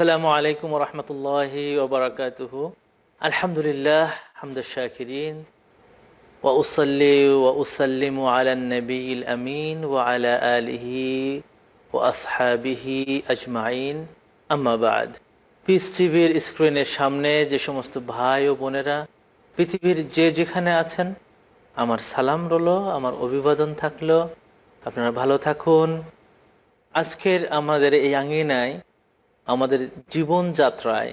আসসালামু আলাইকুম রহমতুল্লাহি ওবরাকাতুহ। আলহামদুলিল্লাহ হামদুশাকিরিন ওয়া উসল্লি ওয়া উসাল্লিমু আলা নবীল আমিন ওয়া আলা আলিহি ওয়া আসহাবিহি আজমাইন। আম্মাবাদ পিস টিভির স্ক্রিনের সামনে যে সমস্ত ভাই ও বোনেরা পৃথিবীর যে যেখানে আছেন, আমার সালাম রলো আমার অভিবাদন থাকল। আপনারা ভালো থাকুন। আজকের আমাদের এই আঙ্গিনায় আমাদের জীবনযাত্রায়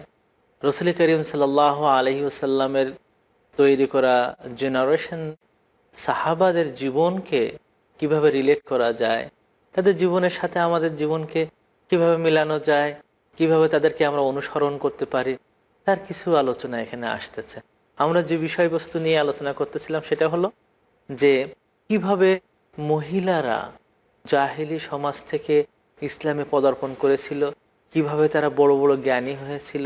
রসুল করিম সাল্লাহ আলহি আসাল্লামের তৈরি করা জেনারেশন সাহাবাদের জীবনকে কীভাবে রিলেট করা যায়, তাদের জীবনের সাথে আমাদের জীবনকে কীভাবে মেলানো যায়, কীভাবে তাদেরকে আমরা অনুসরণ করতে পারি, তার কিছু আলোচনা এখানে আসতেছে। আমরা যে বিষয়বস্তু নিয়ে আলোচনা করতেছিলাম সেটা হলো যে কীভাবে মহিলারা জাহিলি সমাজ থেকে ইসলামে পদার্পণ করেছিল কীভাবে তারা বড় বড় জ্ঞানী হয়েছিল,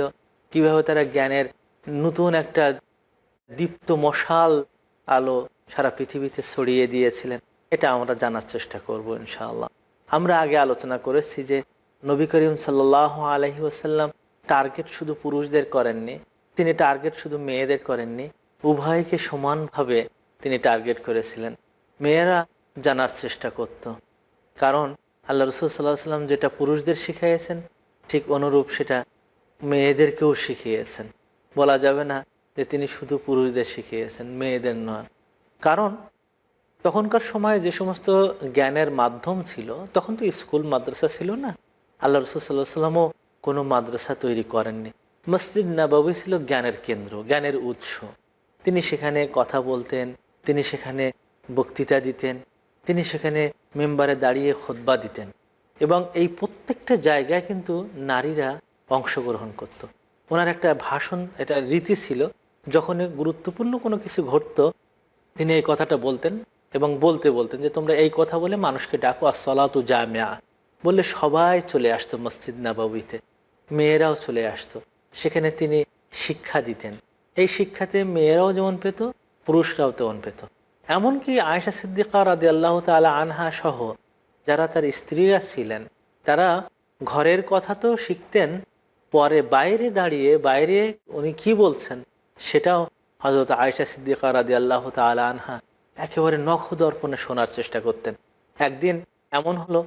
কীভাবে তারা জ্ঞানের নতুন একটা দীপ্ত মশাল আলো সারা পৃথিবীতে ছড়িয়ে দিয়েছিলেন, এটা আমরা জানার চেষ্টা করব ইনশাআল্লাহ। আমরা আগে আলোচনা করেছি যে নবী করিম সাল্লাহ আলহি আসাল্লাম টার্গেট শুধু পুরুষদের করেননি, তিনি টার্গেট শুধু মেয়েদের করেননি, উভয়কে সমানভাবে তিনি টার্গেট করেছিলেন। মেয়েরা জানার চেষ্টা করত, কারণ আল্লাহ রসুল সাল্লাহ সাল্লাম যেটা পুরুষদের শিখিয়েছেন ঠিক অনুরূপ সেটা মেয়েদেরকেও শিখিয়েছেন। বলা যাবে না যে তিনি শুধু পুরুষদের শিখিয়েছেন, মেয়েদের নয় কারণ তখনকার সময় যে সমস্ত জ্ঞানের মাধ্যম ছিল, তখন তো স্কুল, মাদ্রাসা ছিল না। আল্লাহ রসুল সাল্লাহ সাল্লামও কোনো মাদ্রাসা তৈরি করেননি। মসজিদ নাবাবি ছিল জ্ঞানের কেন্দ্র, জ্ঞানের উৎস। তিনি সেখানে কথা বলতেন, তিনি সেখানে বক্তৃতা দিতেন, তিনি সেখানে মেম্বারে দাঁড়িয়ে খোদবা দিতেন। এবং এই প্রত্যেকটা জায়গায় কিন্তু নারীরা অংশগ্রহণ করত। ওনার একটা ভাষণ এটা রীতি ছিল, যখন গুরুত্বপূর্ণ কোনো কিছু ঘটত, তিনি এই কথাটা বলতেন এবং বলতে বলতেন যে, তোমরা এই কথা বলে মানুষকে ডাকো, আসসালাতু জামিয়া। বললে সবাই চলে আসতো মসজিদ নাবাবিতে, মেয়েরাও চলে আসতো। সেখানে তিনি শিক্ষা দিতেন। এই শিক্ষাতে মেয়েরাও যেমন পেত, পুরুষরাও তেমন পেত। এমনকি আয়সা সিদ্দিকা রাদি আল্লাহ তালা আনহা সহ যারা তার স্ত্রীরা ছিলেন, তারা ঘরের কথা তো শিখতেন, পরে বাইরে দাঁড়িয়ে, বাইরে উনি কি বলছেন, সেটাও হজরত আয়সা সিদ্দিকা রাদি আল্লাহ তালা আনহা একেবারে নখ দর্পণে শোনার চেষ্টা করতেন। একদিন এমন হলো,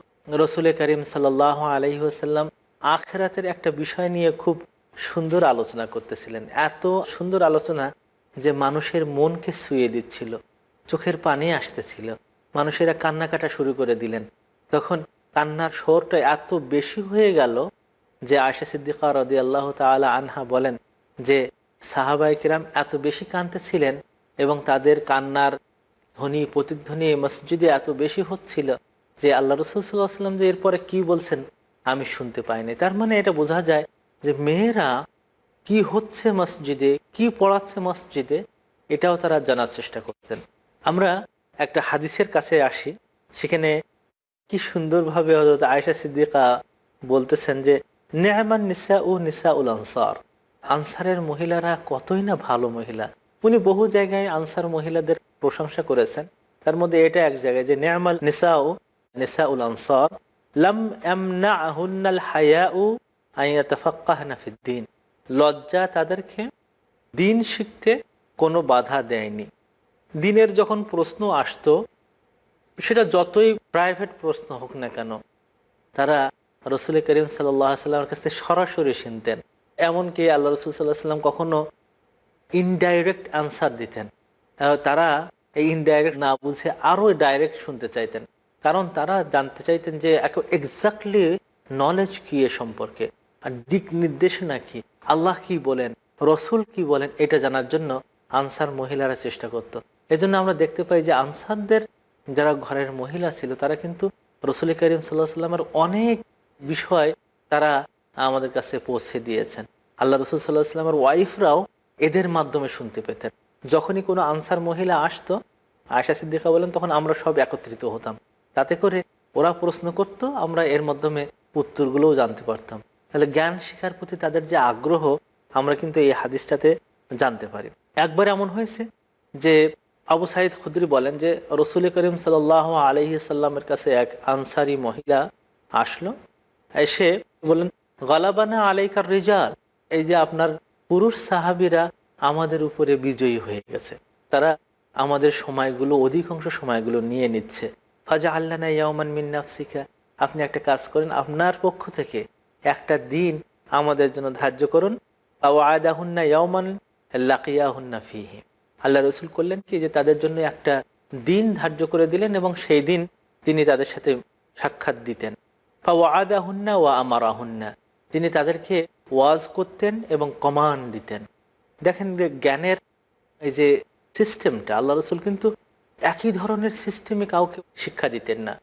রসুল করিম সাল্লাহ আলহি আসাল্লাম আখেরাতের একটা বিষয় নিয়ে খুব সুন্দর আলোচনা করতেছিলেন। এত সুন্দর আলোচনা যে মানুষের মনকে শুয়ে দিচ্ছিল, চোখের পানি আসতেছিল, মানুষেরা কান্নাকাটা শুরু করে দিলেন। তখন কান্নার শোরটা এত বেশি হয়ে গেল যে আয়সা সিদ্দিকা রদি আল্লাহ তালা আনহা বলেন যে সাহাবাই কিরাম এত বেশি কাঁদতেছিলেন এবং তাদের কান্নার ধ্বনি, প্রতিধ্বনি মসজিদে এত বেশি হচ্ছিল যে আল্লাহ রসুল্লাহাম যে এরপরে কি বলছেন আমি শুনতে পাইনি। তার মানে এটা বোঝা যায় যে মেয়েরা কি হচ্ছে মসজিদে, কি পড়াচ্ছে মসজিদে, এটাও তারা জানার চেষ্টা করতেন। আমরা একটা হাদিসের কাছে আসি, সেখানে কি সুন্দরভাবে হজরত আয়সা সিদ্দিকা বলতেছেন যে নেহমান নিসা ও নিসা উল আনসার। আনসারের মহিলারা কতই না ভালো মহিলা। উনি বহু জায়গায় আনসার মহিলাদের প্রশংসা করেছেন। তার মধ্যে এটা এক জায়গায় যে নেহমাল নিসা ও নিসা উল আনসার। লাম এমনা আহুন্নাল হায়া উ আইয়াতফাক্কাহনাফিদ্দিন লজ্জা তাদেরকে দিন শিখতে কোনো বাধা দেয়নি। দিনের যখন প্রশ্ন আসতো সেটা যতই প্রাইভেট প্রশ্ন হোক না কেন, তারা রসুল করিম সাল্লামের কাছ থেকে সরাসরি শুনতেন। এমনকি আল্লাহ রসুল সাল্লাহ সাল্লাম কখনো ইনডাইরেক্ট আনসার দিতেন। তারা এই ইনডাইরেক্ট না বুঝে আরও ডাইরেক্ট শুনতে চাইতেন। কারণ তারা জানতে চাইতেন যে এক্স্যাক্টলি নলেজ কি এ সম্পর্কে, আর দিক নির্দেশনা কি, আল্লাহ কি বলেন, রসুল কি বলেন, এটা জানার জন্য আনসার মহিলারা চেষ্টা করত। এজন্য আমরা দেখতে পাই যে আনসারদের যারা ঘরের মহিলা ছিল, তারা কিন্তু রসুল করিম সাল্লাহ সাল্লামের অনেক বিষয় তারা আমাদের কাছে পৌঁছে দিয়েছেন। আল্লাহ রসুল সাল্লাহ সাল্লামের ওয়াইফরাও এদের মাধ্যমে শুনতে পেতেন। যখনই কোনো আনসার মহিলা আসতো আয়সা সিদ্দিকা বলেন, তখন আমরা সব একত্রিত হতাম। তাতে করে ওরা প্রশ্ন করত, আমরা এর মাধ্যমে উত্তরগুলোও জানতে পারতাম। তাহলে জ্ঞান শেখার প্রতি তাদের যে আগ্রহ, আমরা কিন্তু এই হাদিসটাতে জানতে পারি। একবার এমন হয়েছে যে আবু সাইদ খুদ্রি বলেন যে, রসুল করিম সাল আলহি সাল্লামের কাছে এক আনসারি মহিলা আসলো। এসে বললেন, গলাবানা আলাইকার রেজাল। এই যে আপনার পুরুষ সাহাবিরা আমাদের উপরে বিজয়ী হয়ে গেছে। তারা আমাদের সময়গুলো, অধিকাংশ সময়গুলো নিয়ে নিচ্ছে। ফাজা আল্লাহ ইয়ামান মিন্নাফসিকা আপনি একটা কাজ করেন, আপনার পক্ষ থেকে একটা দিন আমাদের জন্য ধার্য করুন। আদাহুন্না ইয়ামান লাকিয়াহুন্না ফিহি। আল্লাহ রসুল করলেন কি যে তাদের জন্য একটা দিন ধার্য করে দিলেন এবং সেই দিন তিনি তাদের সাথে সাক্ষাৎ দিতেন। বা আদাহুন্না ওয়া আমার আমারাহুন্না। তিনি তাদেরকে ওয়াজ করতেন এবং কমান্ড দিতেন। দেখেন যে জ্ঞানের এই যে সিস্টেমটা, আল্লাহ রসুল কিন্তু একই ধরনের সিস্টেমে কাউকে শিক্ষা দিতেন না।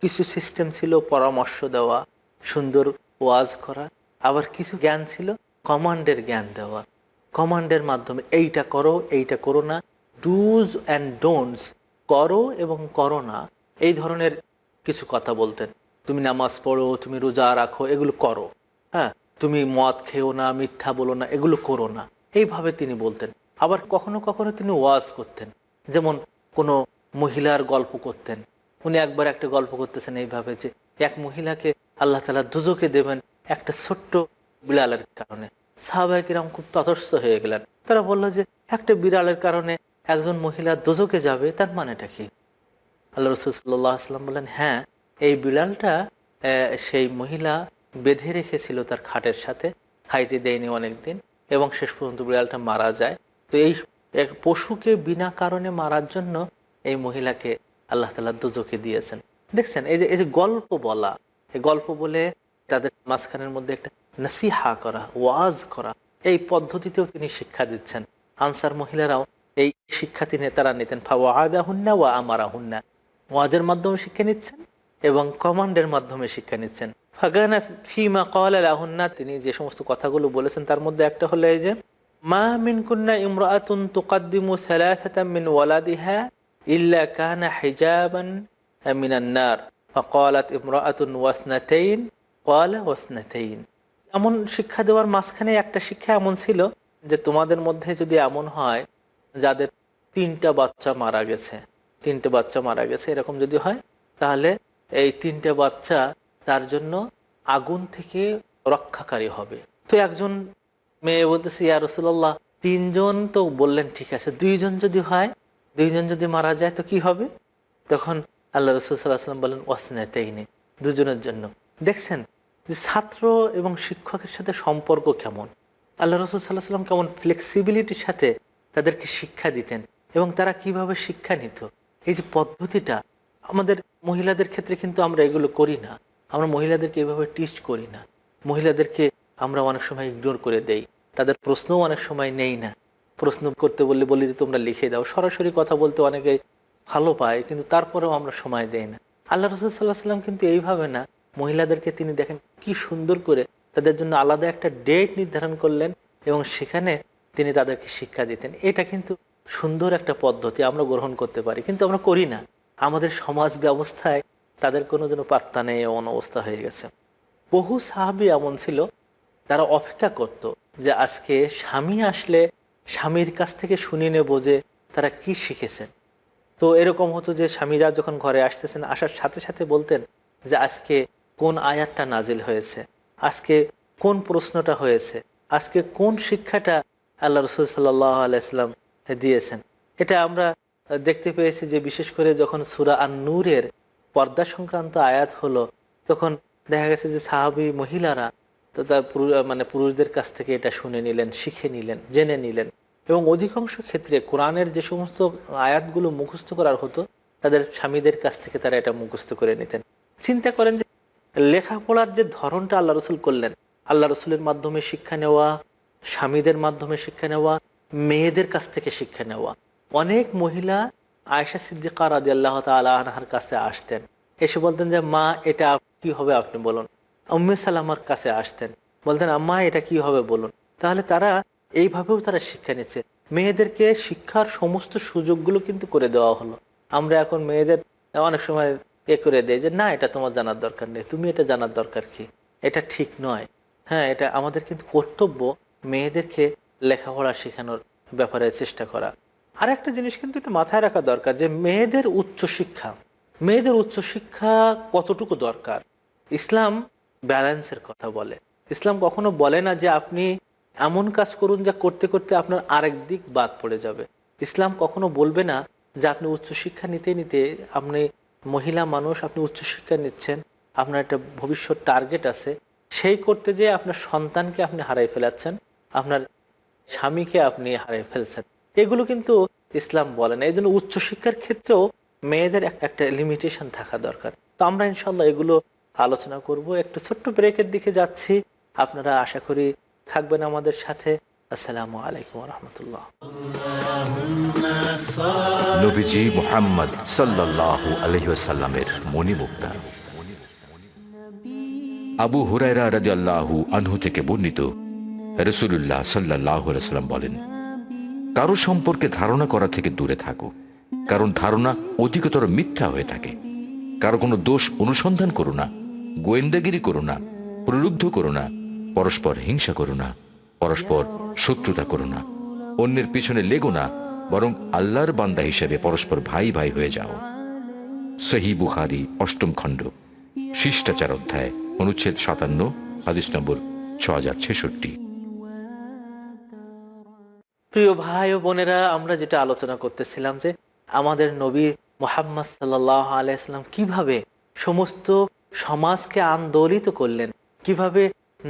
কিছু সিস্টেম ছিল পরামর্শ দেওয়া, সুন্দর ওয়াজ করা, আবার কিছু জ্ঞান ছিল কমান্ডের জ্ঞান দেওয়া। কমান্ডের মাধ্যমে, এইটা করো এইটা করো না ডুজ অ্যান্ড ডোন্টস করো এবং করো না। এই ধরনের কিছু কথা বলতেন। তুমি নামাজ পড়ো, তুমি রোজা রাখো, এগুলো করো। হ্যাঁ তুমি মদ খেও না, মিথ্যা বলো না, এগুলো করো না। এইভাবে তিনি বলতেন। আবার কখনো কখনো তিনি ওয়াজ করতেন। যেমন কোনো মহিলার গল্প করতেন। উনি একবার একটা গল্প করতেছেন এইভাবে যে, এক মহিলাকে আল্লাহ তালা দুজকে দেবেন একটা ছোট্ট বিড়ালের কারণে। সাহাবাই কিরাম খুব তথস্থ হয়ে গেলেন। তারা বলল যে, একটা বিড়ালের কারণে একজন মহিলা দুজকে যাবে, তার মানেটা কি? আল্লাহ রসুল সাল্লাহ আসলাম বললেন হ্যাঁ এই বিড়ালটা সেই মহিলা বেঁধে রেখেছিল তার খাটের সাথে, খাইতে দেয়নি অনেকদিন, এবং শেষ পর্যন্ত বিড়ালটা মারা যায়। তো এই এক পশুকে বিনা কারণে মারার জন্য এই মহিলাকে আল্লাহ তালা দুজকে দিয়েছেন। দেখছেন, এই যে এই যে গল্প বলা, এই গল্প বলে তাদের মাঝখানের মধ্যে একটা নাসিহা করা ওয়াজ করা এই পদ্ধতিতেও তিনি শিক্ষা দিচ্ছেন আনসার মহিলারাও এই শিক্ষা তিনি তারা নিতেন ফাওয়াদা হুন্না ওয়া আমারা হুন্না ওয়াজের মাধ্যমে শিক্ষা নিচ্ছেন এবং কমান্ডের মাধ্যমে শিক্ষা নিচ্ছেন ফাগানা ফিমা কল আলাহুন্না তিনি যে সমস্ত কথাগুলো বলেছেন তার মধ্যে একটা হলো এই যে মা মিন কুন্না ইমরাআতুন তুকাদ্দিমু সালাসাতাম মিন ওয়ালাদিহা ইল্লা কানা হিজাবান মিনান নার فقالت امرأة ওয়াসনাতাইন قال ওয়াসনাতাইন এমন শিক্ষা দেওয়ার মাঝখানে একটা শিক্ষা এমন ছিল যে তোমাদের মধ্যে যদি এমন হয়, যাদের তিনটা বাচ্চা মারা গেছে, তিনটে বাচ্চা মারা গেছে, এরকম যদি হয়, তাহলে এই তিনটে বাচ্চা তার জন্য আগুন থেকে রক্ষাকারী হবে। তো একজন মেয়ে বলতেছে, ইয়া রসুল্লাহ তিনজন তো বললেন ঠিক আছে, দুইজন যদি হয়, দুইজন যদি মারা যায় তো কি হবে? তখন আল্লাহ রসুল সাল্লাহ সাল্লাম বলেন, ওয়াসনাতাইনে, দুজনের জন্য। দেখছেন? যে ছাত্র এবং শিক্ষকের সাথে সম্পর্ক কেমন? আল্লাহ রসুল সাল্লাহ সাল্লাম কেমন ফ্লেক্সিবিলিটির সাথে তাদেরকে শিক্ষা দিতেন এবং তারা কীভাবে শিক্ষা নিত? এই যে পদ্ধতিটা, আমাদের মহিলাদের ক্ষেত্রে কিন্তু আমরা এগুলো করি না। আমরা মহিলাদেরকে এভাবে টিচ করি না। মহিলাদেরকে আমরা অনেক সময় ইগনোর করে দেই। তাদের প্রশ্নও অনেক সময় নেই না। প্রশ্ন করতে বললে বলি যে, তোমরা লিখে দাও। সরাসরি কথা বলতে অনেকে ভালো পায়, কিন্তু তারপরেও আমরা সময় দেই না। আল্লাহ রসুল সাল্লাহ সাল্লাম কিন্তু এইভাবে না। মহিলাদেরকে তিনি দেখেন কি সুন্দর করে তাদের জন্য আলাদা একটা ডেট নির্ধারণ করলেন এবং সেখানে তিনি তাদেরকে শিক্ষা দিতেন। এটা কিন্তু সুন্দর একটা পদ্ধতি আমরা গ্রহণ করতে পারি, কিন্তু আমরা করি না। আমাদের সমাজ ব্যবস্থায় তাদের কোনো যেন পাত্তা নেই, এমন অবস্থা হয়ে গেছে। বহু সাহাবি এমন ছিল, তারা অপেক্ষা করত যে আজকে স্বামী আসলে স্বামীর কাছ থেকে শুনে নেব যে তারা কি শিখেছেন। তো এরকম হতো যে স্বামীরা যখন ঘরে আসতেছেন, আসার সাথে সাথে বলতেন যে আজকে কোন আয়াতটা নাজিল হয়েছে? আজকে কোন প্রশ্নটা হয়েছে? আজকে কোন শিক্ষাটা আল্লাহ রসুল সাল্লাহ আলাইসলাম দিয়েছেন? এটা আমরা দেখতে পেয়েছি যে বিশেষ করে যখন সুরা আর নূরের পর্দা সংক্রান্ত আয়াত হলো, তখন দেখা গেছে যে সাহাবি মহিলারা তো তার মানে পুরুষদের কাছ থেকে এটা শুনে নিলেন, শিখে নিলেন, জেনে নিলেন। এবং অধিকাংশ ক্ষেত্রে কোরআনের যে সমস্ত আয়াতগুলো মুখস্থ করার হতো, তাদের স্বামীদের কাছ থেকে তারা এটা মুখস্থ করে নিতেন। চিন্তা করেন যে লেখাপড়ার যে ধরনটা আল্লাহ রসুল করলেন, আল্লাহ রসুলের মাধ্যমে শিক্ষা নেওয়া, স্বামীদের মাধ্যমে শিক্ষা নেওয়া, মেয়েদের কাছ থেকে শিক্ষা নেওয়া। অনেক মহিলা আয়সা সিদ্দিকা রাজি আল্লাহ তালাহার কাছে আসতেন। এসে বলতেন যে, মা, এটা কি হবে আপনি বলুন। উম্মে সালামার কাছে আসতেন। বলতেন, আম্মা, এটা কি হবে বলুন। তাহলে তারা এইভাবেও তারা শিক্ষা নিচ্ছে। মেয়েদেরকে শিক্ষার সমস্ত সুযোগগুলো কিন্তু করে দেওয়া হলো। আমরা এখন মেয়েদের, অনেক সময় এ করে দেয় যে, না, এটা তোমার জানার দরকার নেই। তুমি এটা জানার দরকার কি? এটা ঠিক নয়। হ্যাঁ এটা আমাদের কিন্তু কর্তব্য মেয়েদেরকে লেখাপড়া শেখানোর ব্যাপারে চেষ্টা করা। আর একটা জিনিস কিন্তু একটু মাথায় রাখা দরকার যে, মেয়েদের উচ্চ শিক্ষা মেয়েদের উচ্চ শিক্ষা কতটুকু দরকার? ইসলাম ব্যালেন্সের কথা বলে। ইসলাম কখনো বলে না যে, আপনি এমন কাজ করুন যা করতে করতে আপনার আরেক দিক বাদ পড়ে যাবে। ইসলাম কখনো বলবে না যে, আপনি উচ্চশিক্ষা নিতে নিতে আপনি মহিলা মানুষ আপনি উচ্চশিক্ষা নিচ্ছেন, আপনার একটা ভবিষ্যৎ টার্গেট আছে, সেই করতে যেয়ে আপনার সন্তানকে আপনি হারাই ফেলাচ্ছেন, আপনার স্বামীকে আপনি হারিয়ে ফেলছেন। এগুলো কিন্তু ইসলাম বলে না এই জন্য উচ্চশিক্ষার ক্ষেত্রেও মেয়েদের একটা লিমিটেশন থাকা দরকার। তো আমরা ইনশাল্লাহ এগুলো আলোচনা করব, একটু ছোট্ট ব্রেকের দিকে যাচ্ছি, আপনারা আশা করি থাকবেন আমাদের সাথে। আসসালামু আলাইকুম রহমতুল্লাহ। নবীজি মোহাম্মদ আবু হুরায়রা রাদিয়াল্লাহু আনহু থেকে বর্ণিত বলেন, কারও সম্পর্কে ধারণা করা থেকে দূরে থাকো। কারণ ধারণা অধিকতর মিথ্যা হয়ে থাকে। কারও কোনো দোষ অনুসন্ধান করো না, গোয়েন্দাগিরি করো না, প্রলুব্ধ করো না, পরস্পর হিংসা করো না। পরস্পর শত্রুতা করো না। অন্যের পিছনে লেগো না, বরং আল্লাহর বান্দা হিসেবে পরস্পর ভাই ভাই হয়ে যাও। সহি বুখারি, অষ্টম খণ্ড, শিষ্টাচার অধ্যায়, অনুচ্ছেদ সাতান্ন, হাদিস নম্বর ছ হাজার ছেষট্টি। প্রিয় ভাই ও বোনেরা, আমরা যেটা আলোচনা করতেছিলাম যে আমাদের নবী মোহাম্মদ সাল্লাহ আলাইসাল্লাম কীভাবে সমস্ত সমাজকে আন্দোলিত করলেন, কীভাবে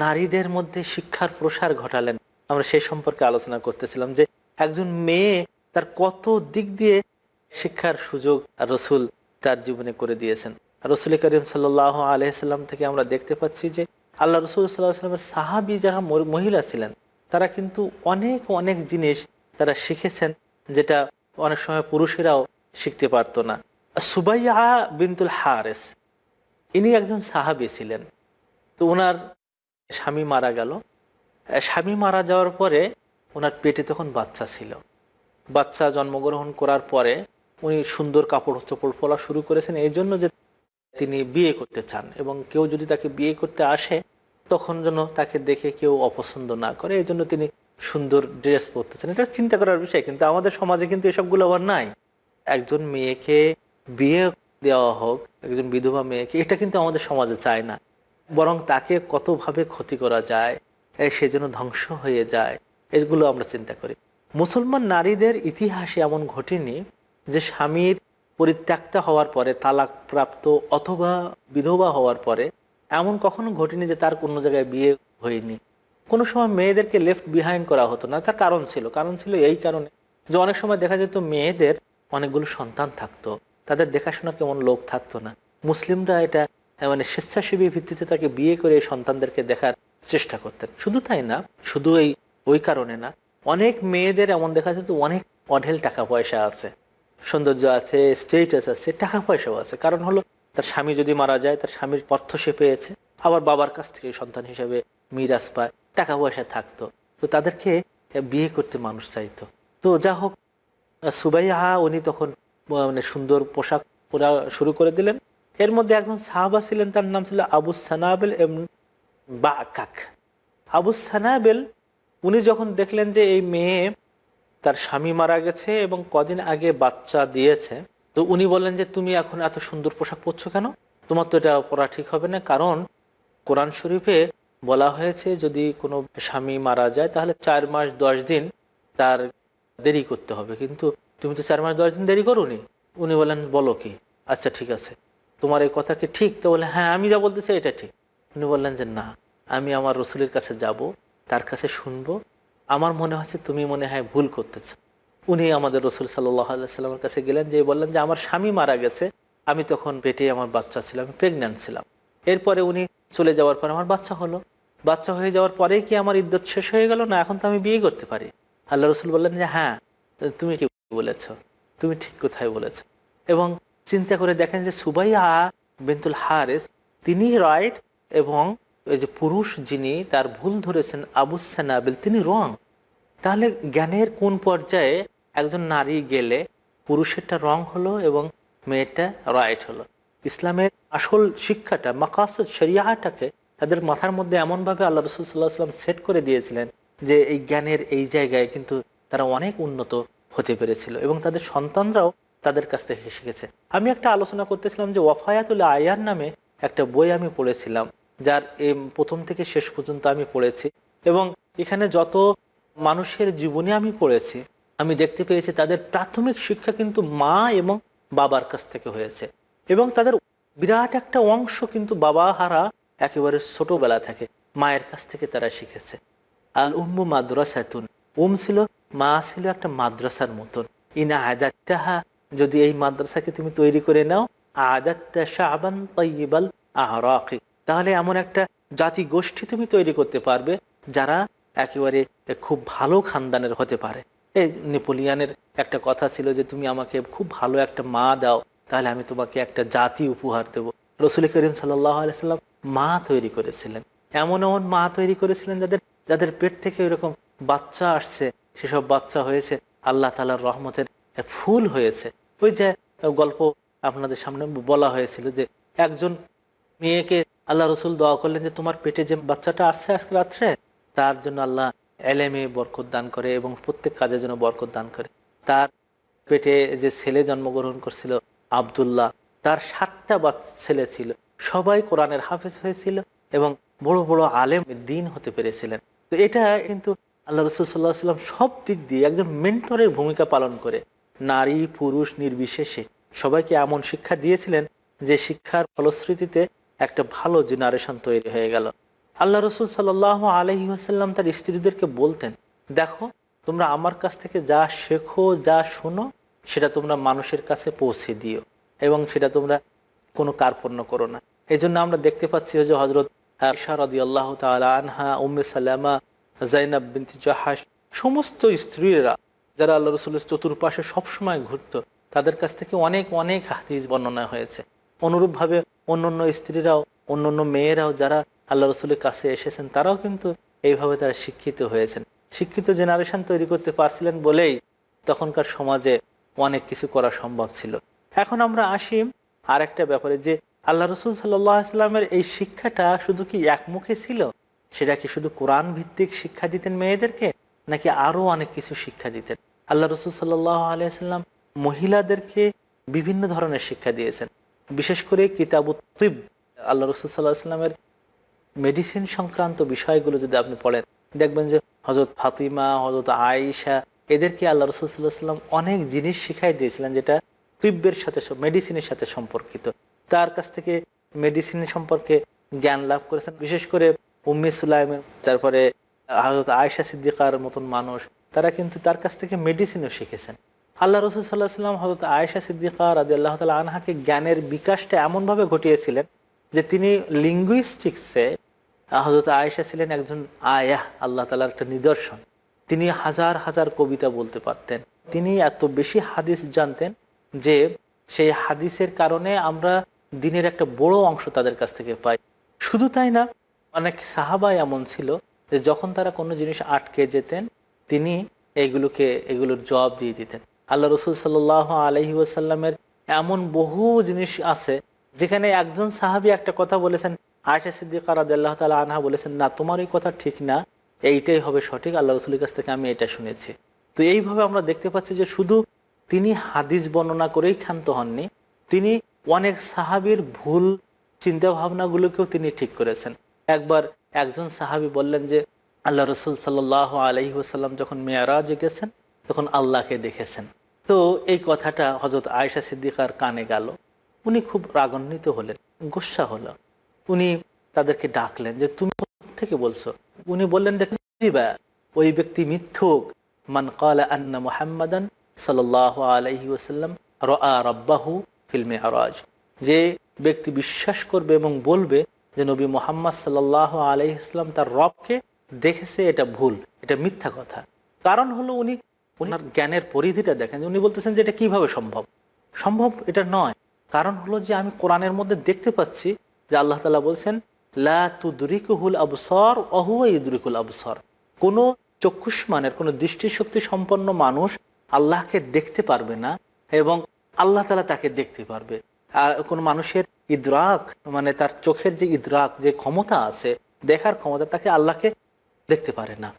নারীদের মধ্যে শিক্ষার প্রসার ঘটালেন। আমরা সেই সম্পর্কে আলোচনা করতেছিলাম যে একজন মেয়ে তার কত দিক দিয়ে শিক্ষার সুযোগ রসুল তার জীবনে করে দিয়েছেন। রসুল করিম সাল্লাহ আলহিসাল্লাম থেকে আমরা দেখতে পাচ্ছি যে আল্লাহ রসুল সাল্লাহ সাল্লামের সাহাবি যারা মহিলা ছিলেন, তারা কিন্তু অনেক অনেক জিনিস তারা শিখেছেন যেটা অনেক সময় পুরুষেরাও শিখতে পারতো না। সুবাইয়া বিনতুল হারেস, ইনি একজন সাহাবি ছিলেন। তো ওনার স্বামী মারা গেল। স্বামী মারা যাওয়ার পরে ওনার পেটে তখন বাচ্চা ছিল। বাচ্চা জন্মগ্রহণ করার পরে উনি সুন্দর কাপড় চোপড় পরা শুরু করেছেন। এই জন্য যে তিনি বিয়ে করতে চান এবং কেউ যদি তাকে বিয়ে করতে আসে, তখন যেন তাকে দেখে কেউ অপছন্দ না করে। এই জন্য তিনি সুন্দর ড্রেস পরতেছেন এটা চিন্তা করার বিষয়, কিন্তু আমাদের সমাজে কিন্তু এসবগুলো আবার নাই। একজন মেয়েকে বিয়ে দেওয়া হোক, একজন বিধবা মেয়েকে, এটা কিন্তু আমাদের সমাজে চায় না। বরং তাকে কতভাবে ক্ষতি করা যায় সে যেন ধ্বংস হয়ে যায় এগুলো আমরা চিন্তা করি। মুসলমান নারীদের ইতিহাসে এমন ঘটেনি যে স্বামীর পরিত্যক্তা হওয়ার পরে তালাক প্রাপ্ত অথবা বিধবা হওয়ার পরে এমন কখনো ঘটেনি যে তার কোনো জায়গায় বিয়ে হয়নি। কোনো সময় মেয়েদেরকে লেফট বিহাইন্ড করা হতো না, তার কারণ ছিল। কারণ ছিল এই কারণে যে অনেক সময় দেখা যেত মেয়েদের অনেকগুলো সন্তান থাকতো, তাদের দেখাশোনা কেমন লোক থাকতো না। মুসলিমরা এটা মানে স্বেচ্ছাসেবী ভিত্তিতে তাকে বিয়ে করে সন্তানদেরকে দেখার চেষ্টা করতেন। শুধু তাই না, শুধু এই, ওই কারণে না, অনেক মেয়েদের এমন দেখা যেত অনেক অঢেল টাকা পয়সা আছে। সৌন্দর্য আছে স্টেটাস আছে টাকা পয়সাও আছে। কারণ হলো, তার স্বামী যদি মারা যায়, তার স্বামীর অর্থ সে পেয়েছে। আবার বাবার কাছ থেকে সন্তান হিসেবে মিরাজ পায় টাকা পয়সা থাকতো। তো তাদেরকে বিয়ে করতে মানুষ চাইতো। তো যা হোক সুবাইয়া উনি তখন মানে সুন্দর পোশাক পরা শুরু করে দিলেন। এর মধ্যে একজন সাহাবা ছিলেন, তার নাম ছিল Abu Sanabel M Bakak. Abu Sanabel, উনি যখন দেখলেন যে এই মেয়ে তার স্বামী মারা গেছে এবং কদিন আগে বাচ্চা দিয়েছে, তো উনি বলেন যে, তুমি এখন এত সুন্দর পোশাক পরছো কেন? তোমার তো এটা পরা ঠিক হবে না, কারণ কোরআন শরীফে বলা হয়েছে, যদি কোনো স্বামী মারা যায়, তাহলে চার মাস দশ দিন তার দেরি করতে হবে। কিন্তু তুমি তো চার মাস দশ দিন দেরি করোনি? উনি বলেন বলো কি? আচ্ছা ঠিক আছে। তোমার এই কথা কি ঠিক? তো বলে হ্যাঁ আমি যা বলতেছি এটা ঠিক। উনি বললেন যে, না, আমি আমার রসুলের কাছে যাব, তার কাছে শুনব। আমার মনে হচ্ছে তুমি মনে হয় ভুল করতেছ। উনি আমাদের রসুল সাল্লামের কাছে গেলেন যে বললেন যে, আমার স্বামী মারা গেছে, আমি তখন পেটে আমার বাচ্চা ছিল, আমি প্রেগন্যান্ট ছিলাম। এরপরে উনি চলে যাওয়ার পর আমার বাচ্চা হলো। বাচ্চা হয়ে যাওয়ার পরেই কি আমার ইদ্যত শেষ হয়ে গেল, না, এখন তো আমি বিয়ে করতে পারি? আল্লাহ রসুল বললেন যে হ্যাঁ তুমি কি বলেছ? তুমি ঠিক কোথায় বলেছ? এবং চিন্তা করে দেখেন যে সুবাইয়া বিনতুল হারেস তিনি রাইট এবং এই যে পুরুষ যিনি তার ভুল ধরেছেন আবু সানাবিল, তিনি রং। তাহলে জ্ঞানের কোন পর্যায়ে একজন নারী গেলে পুরুষেরটা রং হলো এবং মেয়েটা রাইট হলো? ইসলামের আসল শিক্ষাটা, মাকাসদ শরিয়াটাকে তাদের মাথার মধ্যে এমনভাবে আল্লাহ রসুল সাল্লাহ সাল্লাম সেট করে দিয়েছিলেন যে এই জ্ঞানের এই জায়গায় কিন্তু তারা অনেক উন্নত হতে পেরেছিল এবং তাদের সন্তানরাও তাদের কাছ থেকে শিখেছে। আমি একটা আলোচনা করতেছিলাম যে ওয়াফায়াতুল আয়ার নামে একটা বই আমি পড়েছিলাম যার এম, প্রথম থেকে শেষ পর্যন্ত আমি পড়েছি এবং এখানে যত মানুষের জীবনে আমি পড়েছি আমি দেখতে পেয়েছি তাদের প্রাথমিক শিক্ষা কিন্তু মা এবং বাবার কাছ থেকে হয়েছে এবং তাদের বিরাট একটা অংশ কিন্তু বাবা হারা একেবারে ছোটবেলা থেকে মায়ের কাছ থেকে তারা শিখেছে। আল উম্মু মাদ্রাসাতুন উম ছিল মা ছিল একটা মাদ্রাসার মতন। ইনা আদাত্তাহা যদি এই মাদ্রাসাকে তুমি তৈরি করে নাও, আদাত্তা তাহলে এমন একটা জাতি গোষ্ঠী তুমি তৈরি করতে পারবে, যারা একেবারে খুব ভালো খানদানের হতে পারে। এই নেপোলিয়ানের একটা কথা ছিল যে, তুমি আমাকে খুব ভালো একটা মা দাও, তাহলে আমি তোমাকে একটা জাতি উপহার দেব। রসুল করিম সাল্লাহ আলাইসাল্লাম মা তৈরি করেছিলেন। এমন এমন মা তৈরি করেছিলেন যাদের যাদের পেট থেকে এরকম বাচ্চা আসছে। সেসব বাচ্চা হয়েছে, আল্লাহ তালার রহমতের ফুল হয়েছে। ওই যে গল্প আপনাদের সামনে বলা হয়েছিল যে, একজন মেয়েকে আল্লাহ রসুল দোয়া করলেন যে, তোমার পেটে যে বাচ্চাটা আসছে আজকে রাত্রে, তার জন্য আল্লাহ এলেমে বরকত দান করে এবং প্রত্যেক কাজের জন্য বরকত দান করে। তার পেটে যে ছেলে জন্মগ্রহণ করছিল, আবদুল্লাহ, তার সাতটা ছেলে ছিল। সবাই কোরআনের হাফেজ হয়েছিল এবং বড় বড় আলেম দিন হতে পেরেছিলেন। তো এটা কিন্তু আল্লাহ রসুল সাল্লাহ সাল্লাম সব দিক দিয়ে একজন মেন্টরের ভূমিকা পালন করে। নারী, পুরুষ, নির্বিশেষে। সবাইকে এমন শিক্ষা দিয়েছিলেন যে শিক্ষার ফলশ্রুতিতে একটা ভালো জেনারেশন তৈরি হয়ে গেল। আল্লাহ রসুল সাল্লাহ আলহি আসাল্লাম তার স্ত্রীদেরকে বলতেন, দেখো, তোমরা আমার কাছ থেকে যা শেখো, যা শোনো, সেটা তোমরা মানুষের কাছে পৌঁছে দিও এবং সেটা তোমরা কোনো কার্পণ্য করো না। এই জন্য আমরা দেখতে পাচ্ছি যে হজরত ইশারদি আল্লাহ তালা আনহা, উম্মে সালামা জাইনাব বিনতি জাহাস সমস্ত স্ত্রীরা যারা আল্লাহ রসুলের চতুর্পাশে সবসময় ঘুরত, তাদের কাছ থেকে অনেক অনেক হাদিস বর্ণনা হয়েছে। অনুরূপভাবে অন্য অন্য স্ত্রীরাও অন্য অন্য মেয়েরাও যারা আল্লাহ রসুলের কাছে এসেছেন, তারাও কিন্তু এইভাবে তারা শিক্ষিত হয়েছেন। শিক্ষিত জেনারেশন তৈরি করতে পারছিলেন বলেই তখনকার সমাজে অনেক কিছু করা সম্ভব ছিল। এখন আমরা আসি আর একটা ব্যাপারে যে আল্লাহ রসুল সাল্লামের এই শিক্ষাটা শুধু কি একমুখী ছিল? সেটা কি শুধু কোরআন ভিত্তিক শিক্ষা দিতেন মেয়েদেরকে, নাকি আরও অনেক কিছু শিক্ষা দিতেন? আল্লাহ রসুল সাল্লাহ আলিয়াল্লাম মহিলাদেরকে বিভিন্ন ধরনের শিক্ষা দিয়েছেন। বিশেষ করে কিতাবুত্তিব আল্লাহ রসুল সাল্লাহ সাল্লামের মেডিসিন সংক্রান্ত বিষয়গুলো যদি আপনি পড়েন, দেখবেন যে হজরত ফাতিমা হজরত আয়েশা, এদেরকে আল্লাহ রসুল সাল্লাহ সাল্লাম অনেক জিনিস শিখাই দিয়েছিলেন যেটা তিব্বের সাথে মেডিসিনের সাথে সম্পর্কিত। তার কাছ থেকে মেডিসিন সম্পর্কে জ্ঞান লাভ করেছেন। বিশেষ করে উম্মি তারপরে হজরত আয়েশা সিদ্দিকার মতন মানুষ তারা কিন্তু তার কাছ থেকে মেডিসিনও শিখেছেন। আল্লাহ রসুল সাল্লাহ সাল্লাম হজরত আয়েশা সিদ্দিকা রাজি আল্লাহ তালা আনহাকে জ্ঞানের বিকাশটা এমনভাবে ঘটিয়েছিলেন যে তিনি লিঙ্গুইস্টিক্সে হজরত আয়েশা ছিলেন একজন আয়াহ, আল্লাহ তালার একটা নিদর্শন। তিনি হাজার হাজার কবিতা বলতে পারতেন। তিনি এত বেশি হাদিস জানতেন যে সেই হাদিসের কারণে আমরা দিনের একটা বড় অংশ তাদের কাছ থেকে পাই। শুধু তাই না, অনেক সাহাবাই এমন ছিল যে যখন তারা কোনো জিনিস আটকে যেতেন তিনি এগুলোকে, এগুলোর জবাব দিয়ে দিতেন। আল্লাহ রসুল সাল আলহি ওয়াসাল্লামের এমন বহু জিনিস আছে, যেখানে একজন সাহাবি একটা কথা বলেছেন আয়সা সিদ্দিকা রাদিল্লাহ তালা আনহা বলেছেন, না, তোমার এই কথা ঠিক না, এইটাই হবে সঠিক, আল্লাহ রসুলের কাছ থেকে আমি এটা শুনেছি। তো এইভাবে আমরা দেখতে পাচ্ছি যে শুধু তিনি হাদিস বর্ণনা করেই ক্ষান্ত হননি, তিনি অনেক সাহাবির ভুল চিন্তা ভাবনাগুলোকেও তিনি ঠিক করেছেন। একবার একজন সাহাবি বললেন যে আল্লাহ রসুল সাল্লাহ আলহি ওসাল্লাম যখন মেয়ারাজে গেছেন, তখন আল্লাহকে দেখেছেন। তো এই কথাটা হজরত আয়সা সিদ্দিকার কানে গেল। উনি খুব রাগান্বিত হলেন, গুসা হলো। উনি তাদেরকে ডাকলেন যে, তুমি থেকে বলছো? উনি বললেন ওই ব্যক্তি মিথ্যুক। মান কালা আন্না মুহাম্মাদান সাল্লাহ আলহি ওসাল্লাম রব্বাহু ফিল্মে আরাজ যে ব্যক্তি বিশ্বাস করবে এবং বলবে যে, নবী মোহাম্মদ সাল্লাহ আলহি ইসলাম তার রবকে দেখেছে এটা ভুল, এটা মিথ্যা কথা। কারণ হলো উনি, ওনার জ্ঞানের পরিধিটা দেখেন উনি বলতেছেন যে এটা কীভাবে সম্ভব। সম্ভব এটা নয়। কারণ হলো যে আমি কোরআনের মধ্যে দেখতে পাচ্ছি যে আল্লাহ তালা বলছেন, লা আবসর অহুয়া ইদরিকুল আবসর। কোনো চক্ষুষ্মানের, কোনো দৃষ্টিশক্তি সম্পন্ন মানুষ আল্লাহকে দেখতে পারবে না এবং আল্লাহ তালা তাকে দেখতে পারবে। আর কোনো মানুষের ইদ্রাক মানে তার চোখের যে ইদ্রাক, যে ক্ষমতা আছে, দেখার ক্ষমতা, তাকে আল্লাহকে দেখতে পারে না।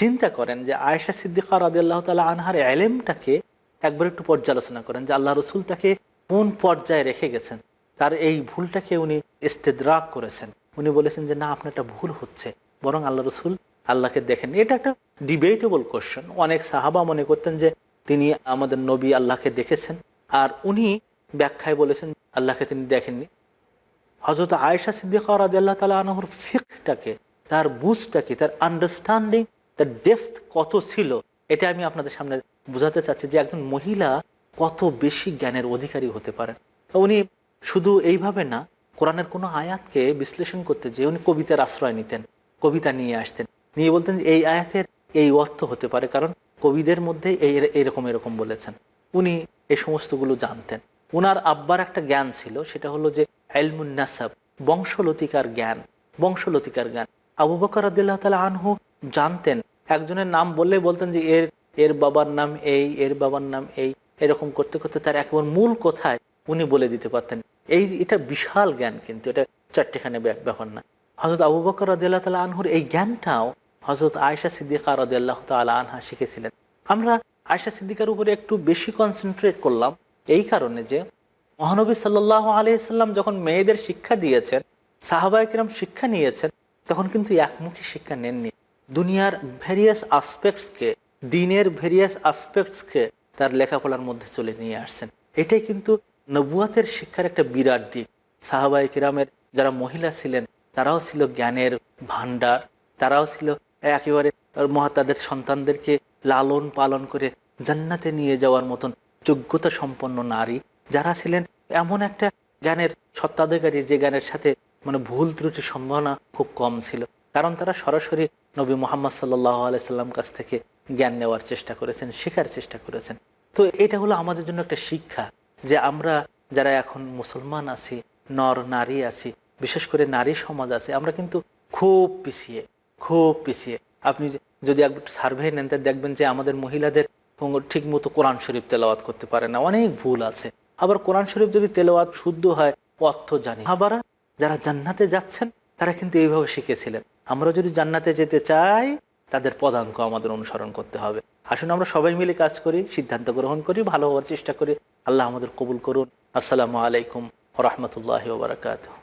চিন্তা করেন যে আয়েশা সিদ্দিকা রাজি আল্লাহ তালা আনহার এলেমটাকে একবার একটু পর্যালোচনা করেন যে আল্লাহ রসুল তাকে কোন পর্যায়ে রেখে গেছেন। তার এই ভুলটাকে উনি ইস্তেদ্রাক করেছেন। উনি বলেছেন যে, না, আপনার একটা ভুল হচ্ছে। বরং আল্লাহ রসুল আল্লাহকে দেখেন। এটা একটা ডিবেটেবল কোশ্চেন অনেক সাহাবা মনে করতেন যে, তিনি আমাদের নবী আল্লাহকে দেখেছেন। আর উনি ব্যাখ্যায় বলেছেন, আল্লাহকে তিনি দেখেননি। হজরত আয়েশা সিদ্দিকা রাদি আল্লাহ তালা আনহর ফিকটাকে তার বুঝটা কি তার আন্ডারস্ট্যান্ডিং তার ডেফথ কত ছিল, এটা আমি আপনাদের সামনে বোঝাতে চাচ্ছি যে একজন মহিলা কত বেশি জ্ঞানের অধিকারী হতে পারেন। উনি শুধু এইভাবে না, কোরআনের কোনো আয়াতকে বিশ্লেষণ করতে যে উনি কবিতার আশ্রয় নিতেন, কবিতা নিয়ে আসতেন, নিয়ে বলতেন যে এই আয়াতের এই অর্থ হতে পারে, কারণ কবিদের মধ্যে এই এরকম এরকম বলেছেন। উনি এই সমস্তগুলো জানতেন। উনার আব্বার একটা জ্ঞান ছিল, সেটা হলো যে এলমুন নাসাব, বংশলতিকার জ্ঞান বংশলতিকার জ্ঞান। আবু বকর আদিল্লাহ তালা আনহু জানতেন। একজনের নাম বললে বলতেন যে, এর এর বাবার নাম এই, এর বাবার নাম এই। এরকম করতে করতে তার একেবারে মূল কোথায় উনি বলে দিতে পারতেন। এই, এটা বিশাল জ্ঞান কিন্তু, এটা চারটেখানে ব্যাপ- ব্যাপার না। হজরত আবু বকর রাদিল্লাহ তালা আনহুর এই জ্ঞানটাও হজরত আয়সা সিদ্দিকা রাদিল্লাহ তালা আনহা শিখেছিলেন। আমরা আয়সা সিদ্দিকার উপরে একটু বেশি কনসেন্ট্রেট করলাম এই কারণে যে, মহানবী সাল্লাহ আলিয়াল্লাম যখন মেয়েদের শিক্ষা দিয়েছেন সাহাবাহিকরাম শিক্ষা নিয়েছেন তখন কিন্তু একমুখী শিক্ষা নেননি। দুনিয়ার ভেরিয়াস আসপেক্টসকে দিনের ভেরিয়াস আসপেক্টসকে তার লেখাপড়ার মধ্যে চলে নিয়ে আসছেন। এটাই কিন্তু নবুয়াতের শিক্ষার একটা বিরাট দিক। সাহাবাই কিরামের যারা মহিলা ছিলেন, তারাও ছিল জ্ঞানের ভান্ডার তারাও ছিল একেবারে মহা তাদের সন্তানদেরকে লালন পালন করে জান্নাতে নিয়ে যাওয়ার মতন যোগ্যতা সম্পন্ন নারী। যারা ছিলেন এমন একটা জ্ঞানের সত্ত্বাধিকারী যে জ্ঞানের সাথে মানে ভুল ত্রুটির সম্ভাবনা খুব কম ছিল। কারণ তারা সরাসরি নবী মোহাম্মদ সাল্লাহ আলাইসাল্লাম কাছ থেকে জ্ঞান নেওয়ার চেষ্টা করেছেন, শেখার চেষ্টা করেছেন। তো এটা হলো আমাদের জন্য একটা শিক্ষা যে আমরা যারা এখন মুসলমান আছি, নর নারী আছি, বিশেষ করে নারী সমাজ আছে, আমরা কিন্তু খুব পিছিয়ে খুব পিছিয়ে। আপনি যদি একবার সার্ভে নেন তা দেখবেন যে আমাদের মহিলাদের ঠিক মতো কোরআন শরীফ তেলাওয়াত করতে পারে না। অনেক ভুল আছে। আবার কোরআন শরীফ যদি তেলাওয়াত শুদ্ধ হয়, অর্থ জানি। আবার যারা জান্নাতে যাচ্ছেন, তারা কিন্তু এইভাবে শিখেছিলেন। আমরা যদি জান্নাতে যেতে চাই, তাদের পদাঙ্ক আমাদের অনুসরণ করতে হবে। আসুন আমরা সবাই মিলে কাজ করি, সিদ্ধান্ত গ্রহণ করি, ভালো হওয়ার চেষ্টা করি। আল্লাহ আমাদের কবুল করুন। আসসালামু আলাইকুম রহমতুল্লাহ বারকাত